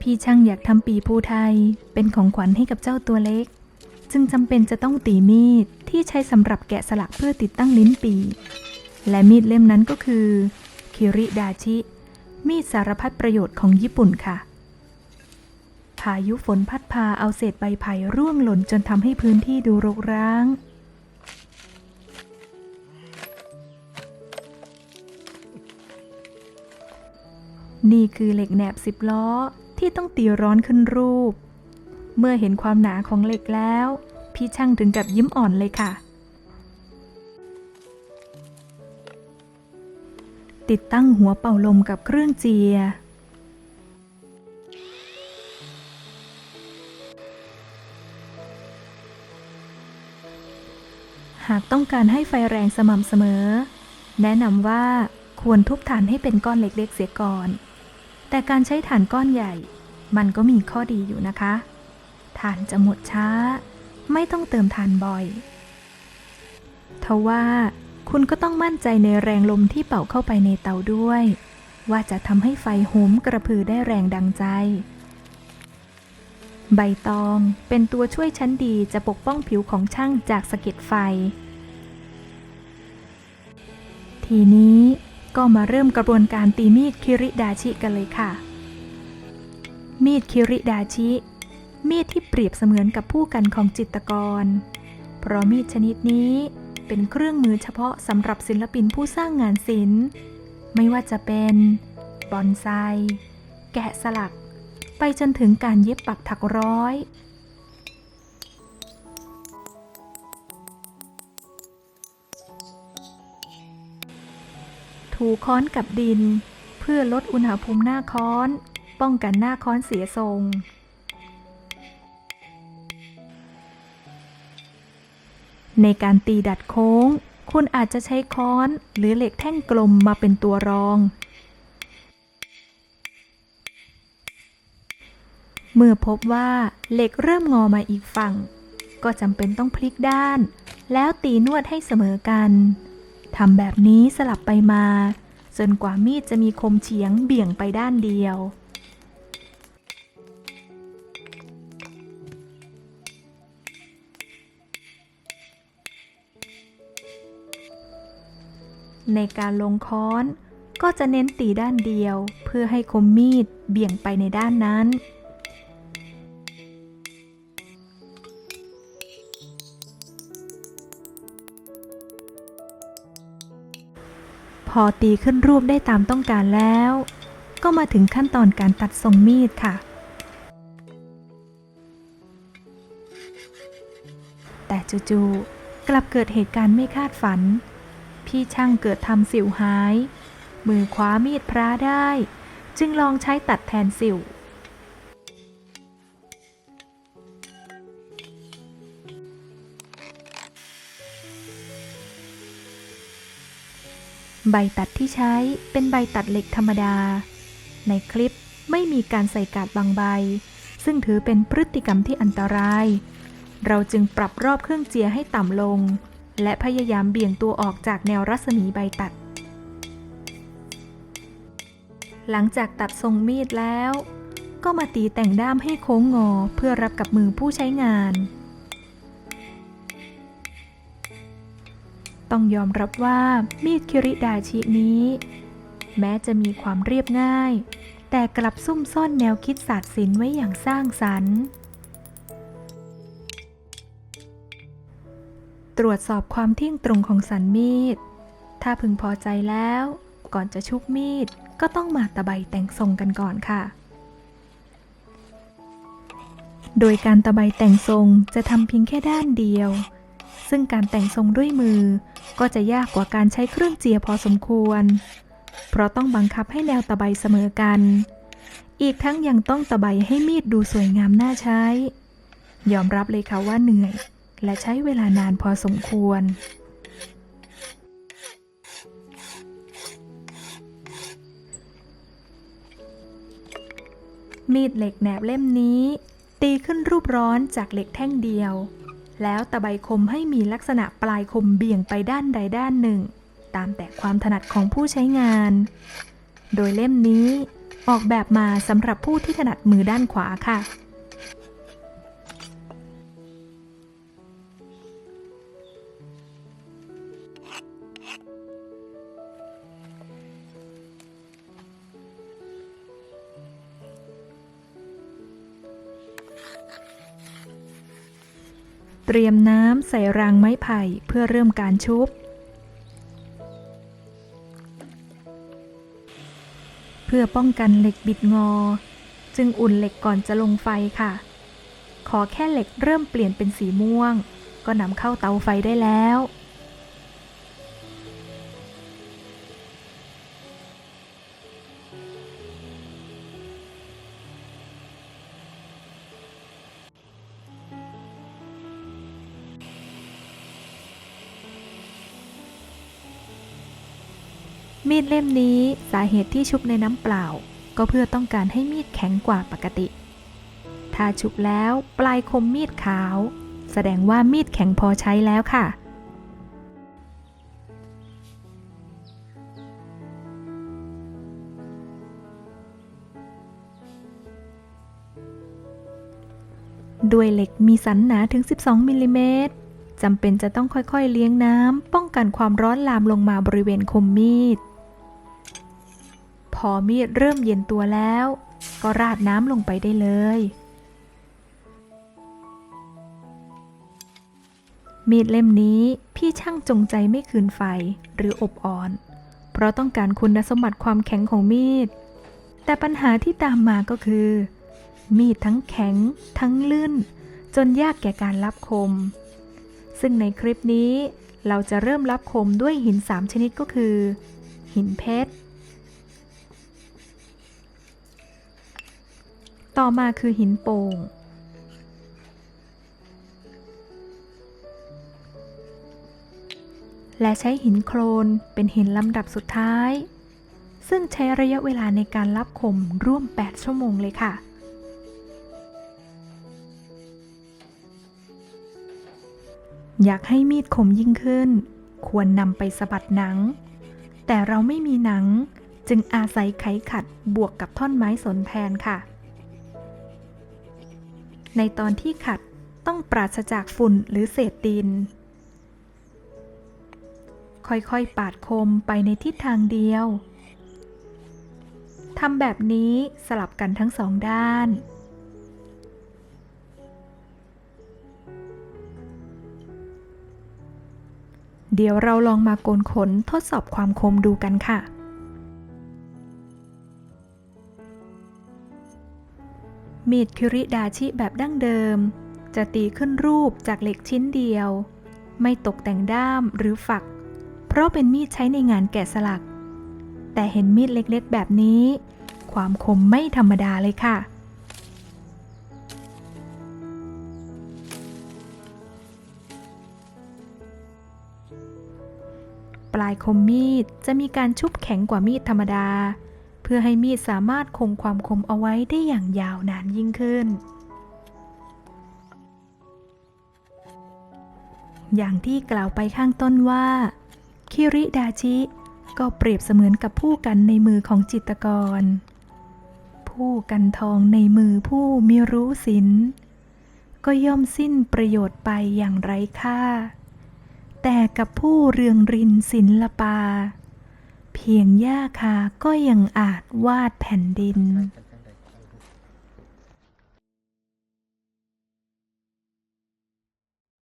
พี่ช่างอยากทำปีภูไทย เป็นของขวัญให้กับเจ้าตัวเล็ก จึงจำเป็นจะต้องตีมีดที่ใช้สำหรับแกะสลักเพื่อติดตั้งลิ้นปี และมีดเล่มนั้นก็คือ คิริดาชิ มีดสารพัดประโยชน์ของญี่ปุ่นค่ะ พายุฝนพัดพาเอาเศษใบไผ่ร่วงหล่นจนทำให้พื้นที่ดูรกร้างนี่คือเหล็กแหนบสิบล้อ ที่ต้องตีร้อนขึ้นรูป เมื่อเห็นความหนาของเหล็กแล้ว พี่ช่างถึงกับยิ้มอ่อนเลยค่ะ ติดตั้งหัวเป่าลมกับเครื่องเจียหากต้องการให้ไฟแรงสม่ำเสมอ แนะนำว่าควรทุบถ่านให้เป็นก้อนเล็กๆเสียก่อน แต่การใช้ถ่านก้อนใหญ่ มันก็มีข้อดีอยู่นะคะถ่านจะหมดช้า ไม่ต้องเติมถ่านบ่อยทว่าคุณก็ต้องมั่นใจในแรงลมที่เป่าเข้าไปในเตาด้วย ว่าจะทำให้ไฟโหมกระพือได้แรงดังใจ ใบตองเป็นตัวช่วยชั้นดีจะปกป้องผิวของช่างจากสะเก็ดไฟ ทีนี้ ก็มาเริ่มกระบวนการตีมีดคิริดาชิกันเลยค่ะ มีดคิริดาชิ มีดที่เปรียบเสมือนกับผู้กันของจิตกร เพราะมีดชนิดนี้เป็นเครื่องมือเฉพาะสำหรับศิลปินผู้สร้างงานศิลป์ ไม่ว่าจะเป็นบอนไซ แกะสลัก ไปจนถึงการเย็บปักถักร้อย ถูค้อนกับดิน เพื่อลดอุณหภูมิหน้าค้อน ป้องกันหน้าค้อนเสียทรง ในการตีดัดโค้ง คุณอาจจะใช้ค้อนหรือเหล็กแท่งกลมมาเป็นตัวรอง เมื่อพบว่าเหล็กเริ่มงอมาอีกฝั่ง ก็จำเป็นต้องพลิกด้าน แล้วตีนวดให้เสมอกัน ทำแบบนี้สลับไปมา จนกว่ามีดจะมีคมเฉียงเบี่ยงไปด้านเดียวในการลงค้อนก็จะเน้นตีด้านเดียว เพื่อให้คมมีดเบี่ยงไปในด้านนั้น พอตีขึ้นรูปได้ตามต้องการแล้ว ก็มาถึงขั้นตอนการตัดทรงมีดค่ะ แต่จู่ๆกลับเกิดเหตุการณ์ไม่คาดฝัน พี่ช่างเกิดทำสิวหาย มือคว้ามีดพระได้ จึงลองใช้ตัดแทนสิว ใบตัดที่ใช้เป็นใบตัดเหล็กธรรมดา ในคลิปไม่มีการใส่กาดบางใบ ซึ่งถือเป็นพฤติกรรมที่อันตราย เราจึงปรับรอบเครื่องเจียให้ต่ำลง และพยายามเบี่ยงตัวออกจากแนวรัศมีใบตัด หลังจากตัดทรงมีดแล้ว ก็มาตีแต่งด้ามให้โค้งงอเพื่อรับกับมือผู้ใช้งาน ต้องยอมรับว่ามีดคิริดาชินี้ แม้จะมีความเรียบง่าย แต่กลับซุ่มซ่อนแนวคิดศาสตร์ศิลป์ไว้อย่างสร้างสรรค์ ตรวจสอบความเที่ยงตรงของสันมีด ถ้าพึงพอใจแล้ว ก่อนจะชุบมีดก็ต้องมาตะไบแต่งทรงกันก่อนค่ะ โดยการตะไบแต่งทรงจะทำเพียงแค่ด้านเดียว ซึ่งการแต่งทรงด้วยมือ ก็จะยากกว่าการใช้เครื่องเจียพอสมควร เพราะต้องบังคับให้แนวตะไบเสมอกัน อีกทั้งยังต้องตะไบให้มีดดูสวยงามน่าใช้ ยอมรับเลยค่ะว่าเหนื่อย และใช้เวลานานพอสมควรมีดเหล็กแหนบเล่มนี้ ตีขึ้นรูปร้อนจากเหล็กแท่งเดียว แล้วตะไบคมให้มีลักษณะปลายคมเบี่ยงไปด้านใดด้านหนึ่ง ตามแต่ความถนัดของผู้ใช้งาน โดยเล่มนี้ออกแบบมาสำหรับผู้ที่ถนัดมือด้านขวาค่ะ เตรียมน้ำใส่รางไม้ไผ่เพื่อเริ่มการชุบ เพื่อป้องกันเหล็กบิดงอ จึงอุ่นเหล็กก่อนจะลงไฟค่ะ ขอแค่เหล็กเริ่มเปลี่ยนเป็นสีม่วง ก็นำเข้าเตาไฟได้แล้ว มีดเล่มนี้สาเหตุที่ชุบในน้ำเปล่า ก็เพื่อต้องการให้มีดแข็งกว่าปกติ ถ้าชุบแล้วปลายคมมีดขาว แสดงว่ามีดแข็งพอใช้แล้วค่ะ ด้วยเหล็กมีสันหนาถึง 12 มิลลิเมตรจำเป็นจะต้องค่อยๆเลี้ยงน้ำ ป้องกันความร้อนลามลงมาบริเวณคมมีด พอมีดเริ่มเย็นตัวแล้ว ก็ราดน้ำลงไปได้เลย มีดเล่มนี้พี่ช่างจงใจไม่คืนไฟหรืออบอ่อน เพราะต้องการคุณสมบัติความแข็งของมีด แต่ปัญหาที่ตามมาก็คือ มีดทั้งแข็ง ทั้งลื่น จนยากแก่การรับคม ซึ่งในคลิปนี้เราจะเริ่มรับคมด้วยหิน 3 ชนิดก็คือ หินเพชร ต่อมาคือหินโป่งและใช้หินโครนเป็นหินลำดับสุดท้าย ซึ่งใช้ระยะเวลาในการรับคมร่วม 8 ชั่วโมงเลยค่ะ อยากให้มีดคมยิ่งขึ้น ควรนำไปสะบัดหนัง แต่เราไม่มีหนังจึงอาศัยไขขัดบวกกับท่อนไม้สนแทนค่ะ ในตอนที่ขัดต้องปราศจากฝุ่นหรือเศษดิน ค่อยๆ ปาดคมไปในทิศทางเดียวทำแบบนี้สลับกันทั้งสองด้าน เดี๋ยวเราลองมาโกนขนทดสอบความคมดูกันค่ะ มีดคิริดาชิแบบดั้งเดิม จะตีขึ้นรูปจากเหล็กชิ้นเดียว ไม่ตกแต่งด้ามหรือฝัก เพราะเป็นมีดใช้ในงานแกะสลัก แต่เห็นมีดเล็กๆ แบบนี้ ความคมไม่ธรรมดาเลยค่ะปลายคมมีดจะมีการชุบแข็งกว่ามีดธรรมดา พื่อให้มีดสามารถคงความคมเอาไว้ได้อย่างยาวนานยิ่งขึ้น อย่างที่กล่าวไปข้างต้นว่า คิริดาชิ ก็เปรียบเสมือนกับผู้กันในมือของจิตกร ผู้กันทองในมือผู้มีรู้ศิลก็ย่อมสิ้นประโยชน์ไปอย่างไร้ค่า แต่กับผู้เรืองรินศิลปา เพียงหญ้าคาก็ยังอาจวาดแผ่นดิน